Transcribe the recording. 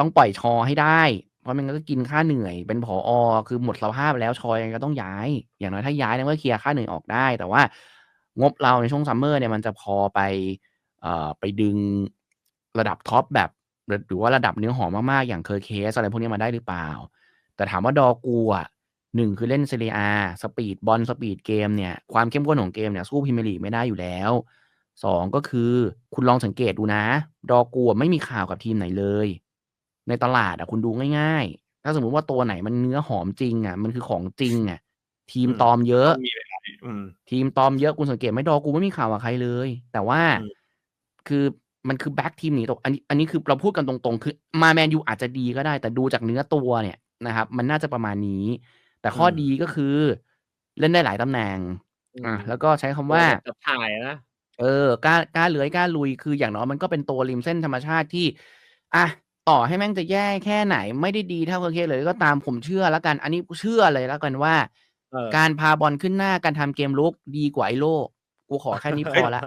ต้องปล่อยชอให้ได้ เพราะมันก็กินค่าเหนื่อย เป็นผออคือหมดสภาพแล้วชอยังก็ต้องย้าย อย่างน้อยถ้าย้ายเนี่ยก็เคลียร์ค่าเหนื่อยออกได้ แต่ว่างบเราในช่วง Summer เนี่ยมันจะพอไปเอ่อไปดึงระดับท็อปแบบหรือว่าระดับเนื้อหอมมากๆ อย่าง Kerkez อะไรพวกนี้มาได้หรือเปล่า แต่ถามว่า Dorgu อะ1คือเล่น Serie A สปีดบอลสปีดเกมเนี่ยความเข้มข้นของเกมเนี่ยสู้ Premier League ไม่ได้อยู่แล้ว2ก็คือคุณลองสังเกตดูนะ Dorgu อะไม่มีข่าวกับทีมไหนเลย ในตลาดอะคุณดูง่ายๆ ถ้าสมมุติว่าตัวไหนมันเนื้อหอมจริงอะมันคือของจริงอะทีมอืมตอมเยอะต้องมีหลายๆอืมทีมตอมเยอะคุณสังเกตไหม Dorgu ไม่มีข่าวกับใครเลย แต่ว่าอืมคือมันคือแบ็กทีมหนีตกอันนี้อันนี้คือเราพูดกันตรงๆ คือมาแมนยูอาจจะดีก็ได้ แต่ดูจากเนื้อตัวเนี่ยนะครับ มันน่าจะประมาณนี้ แต่ข้ออมดีก็คือเล่นได้หลายตำแหน่งอือ่ามแล้วก็ใช้คำตัวว่าแบบจับฉ่ายอะนะเออกล้ากล้าเลื้อยกล้าลุยคืออย่างน้อยมันก็เป็นตัวริมเส้นธรรมชาติที่อะ ต่อให้แม่งจะแย่แค่ไหน ไม่ได้ดีเท่า Kerkez เลยก็ตามผมเชื่อแล้วกัน อันนี้เชื่อเลยแล้วกันว่าเออการพาบอลขึ้นหน้าการทำเกมรุกดีกว่าไอ้โล่กูขอแค่นี้พเฮ้ยอแล้ว